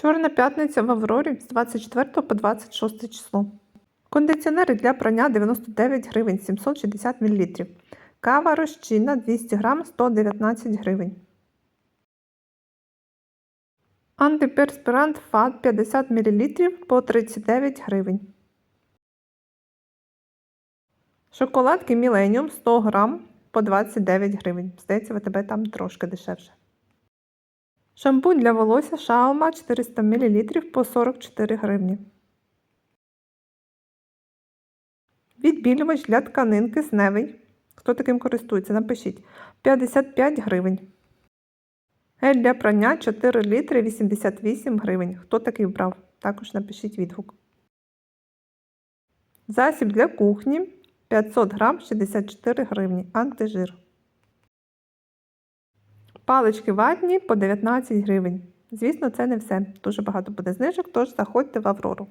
Чорна п'ятниця в Аврорі з 24 по 26 число. Кондиціонери для прання 99 гривень 760 мл. Кава розчинна 200 грам 119 гривень. Антиперспірант ФАД 50 мл по 39 гривень. Шоколадки Millennium 100 грам по 29 гривень. Здається, в тебе там трошки дешевше. Шампунь для волосся Шаома 400 мл по 44 гривні. Відбілювач для тканинки з Невий. Хто таким користується, напишіть 55 гривень. Гель для прання 4 літри 88 гривень. Хто такий брав? Також напишіть відгук. Засіб для кухні 500 грам 64 гривні. Антижир. Палички ватні по 19 гривень. Звісно, це не все. Дуже багато буде знижок, тож заходьте в Аврору.